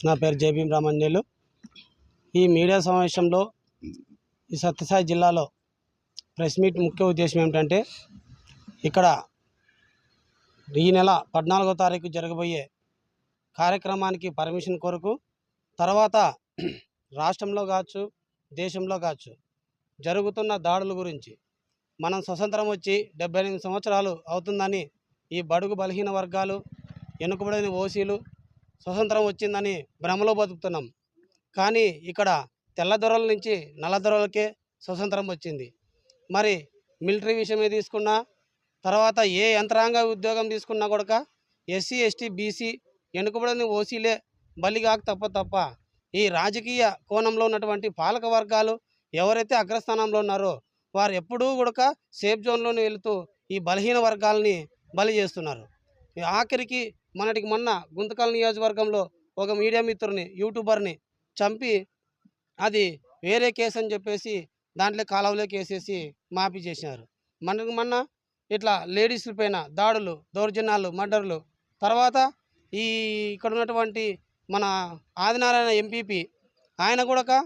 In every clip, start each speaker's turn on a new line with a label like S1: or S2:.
S1: నా పేరు జేబీ రామంజలు ఈ మీడియా సమావేశంలో ఈ సత్యసాయి జిల్లాలో ప్రెస్ మీట్ ముఖ్య ఉద్దేశం ఏమిటంటే ఇక్కడ ఈ నెల పద్నాలుగో తారీఖు జరగబోయే కార్యక్రమానికి పర్మిషన్ కొరకు తర్వాత రాష్ట్రంలో కావచ్చు దేశంలో కావచ్చు జరుగుతున్న దాడుల గురించి మనం స్వతంత్రం వచ్చి డెబ్బై ఎనిమిది సంవత్సరాలు అవుతుందని ఈ బడుగు బలహీన వర్గాలు వెనుకబడిన ఓసీలు స్వతంత్రం వచ్చిందని భ్రమలో బతుకుతున్నాం. కానీ ఇక్కడ తెల్లదొరల నుంచి నల్లదొరలకే స్వతంత్రం వచ్చింది. మరి మిలిటరీ విషయమే తీసుకున్నా తర్వాత ఏ యంత్రాంగ ఉద్యోగం తీసుకున్నా కూడా ఎస్సీ ఎస్టీ బీసీ వెనుకబడిన ఓసీలే బలిగాక తప్ప తప్ప ఈ రాజకీయ కోణంలో ఉన్నటువంటి పాలక వర్గాలు ఎవరైతే అగ్రస్థానంలో ఉన్నారో వారు ఎప్పుడూ కూడా సేఫ్ జోన్లోనే వెళుతూ ఈ బలహీన వర్గాలని బలి చేస్తున్నారు. ఆఖరికి మొన్నటికి మొన్న గుంతకల్ నియోజకవర్గంలో ఒక మీడియా మిత్రుని యూట్యూబర్ని చంపి అది వేరే కేసు అని చెప్పేసి దాంట్లో కాలువలోకి వేసేసి మాఫీ చేసినారు. మనకు మొన్న ఇట్లా లేడీస్ల పైన దాడులు దౌర్జన్యాలు మర్డర్లు. తర్వాత ఈ ఇక్కడ ఉన్నటువంటి మన ఆదినారాయణ ఎంపీపీ ఆయన కూడా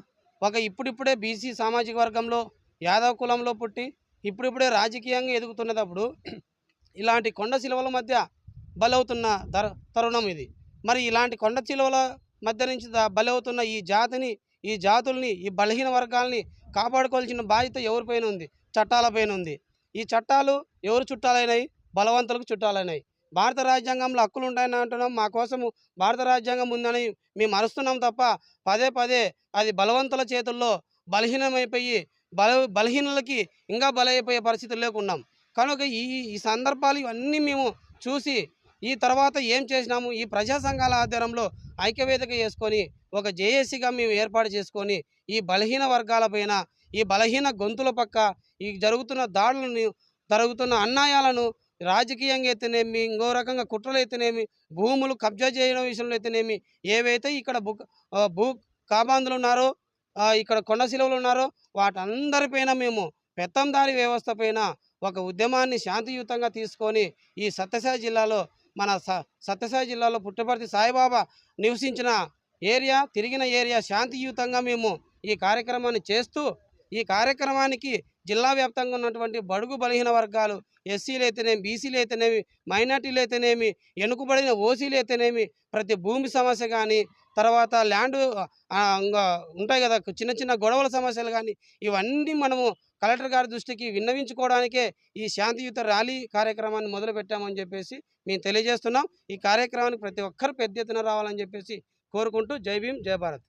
S1: ఒక ఇప్పుడిప్పుడే బీసీ సామాజిక వర్గంలో యాదవ్ కులంలో పుట్టి ఇప్పుడిప్పుడే రాజకీయంగా ఎదుగుతున్నప్పుడు ఇలాంటి కొండ శిలువల మధ్య బలవుతున్న తర తరుణం ఇది. మరి ఇలాంటి కొండ చిలువల మధ్య నుంచి బలవుతున్న ఈ జాతిని ఈ జాతుల్ని ఈ బలహీన వర్గాల్ని కాపాడుకోవాల్సిన బాధ్యత ఎవరిపైన ఉంది? చట్టాలపైన ఉంది. ఈ చట్టాలు ఎవరు చుట్టాలైనాయి? బలవంతులకు చుట్టాలైనాయి. భారత రాజ్యాంగంలో హక్కులు ఉంటాయని అంటున్నాం. మా కోసము భారత రాజ్యాంగం ఉందని మేము అరుస్తున్నాం తప్ప పదే పదే అది బలవంతుల చేతుల్లో బలహీనమైపోయి బల బలహీనులకి ఇంకా బలైపోయే పరిస్థితుల్లోకి ఉన్నాం. కనుక ఈ ఈ సందర్భాలు ఇవన్నీ మేము చూసి ఈ తర్వాత ఏం చేసినాము? ఈ ప్రజా సంఘాల ఆధ్వర్యంలో ఐక్యవేదిక చేసుకొని ఒక జేఏసీగా మేము ఏర్పాటు చేసుకొని ఈ బలహీన వర్గాలపైన ఈ బలహీన గొంతుల పక్క ఈ జరుగుతున్న దాడులను జరుగుతున్న అన్యాయాలను రాజకీయంగా అయితేనేమి ఇంకో రకంగా కుట్రలు అయితేనేమి భూములు కబ్జా చేయడం విషయంలో అయితేనేమి ఏవైతే ఇక్కడ భూ భూ కాబాందులు ఉన్నారో ఇక్కడ కొండ శిలువలు ఉన్నారో వాటందరిపైన మేము పెత్తందారి వ్యవస్థ పైన ఒక ఉద్యమాన్ని శాంతియుతంగా తీసుకొని ఈ సత్యసాయి జిల్లాలో మన స సత్యసాయి జిల్లాలో పుట్టపర్తి సాయిబాబా నివసించిన ఏరియా తిరిగిన ఏరియా శాంతియుతంగా మేము ఈ కార్యక్రమాన్ని చేస్తూ ఈ కార్యక్రమానికి జిల్లా వ్యాప్తంగా ఉన్నటువంటి బడుగు బలహీన వర్గాలు ఎస్సీలు అయితేనేమి బీసీలు అయితేనేమి మైనార్టీలు అయితేనేమి వెనుకబడిన ఓసీలు అయితేనేమి ప్రతి భూమి సమస్య కానీ తర్వాత ల్యాండ్ ఇంకా ఉంటాయి కదా చిన్న చిన్న గొడవల సమస్యలు కానీ ఇవన్నీ మనము కలెక్టర్ గారి దృష్టికి విన్నవించుకోవడానికే ఈ శాంతియుత ర్యాలీ కార్యక్రమాన్ని మొదలుపెట్టామని చెప్పేసి మేము తెలియజేస్తున్నాం. ఈ కార్యక్రమానికి ప్రతి ఒక్కరు పెద్ద ఎత్తున రావాలని చెప్పేసి కోరుకుంటూ జై భీమ్ జయ భారత్.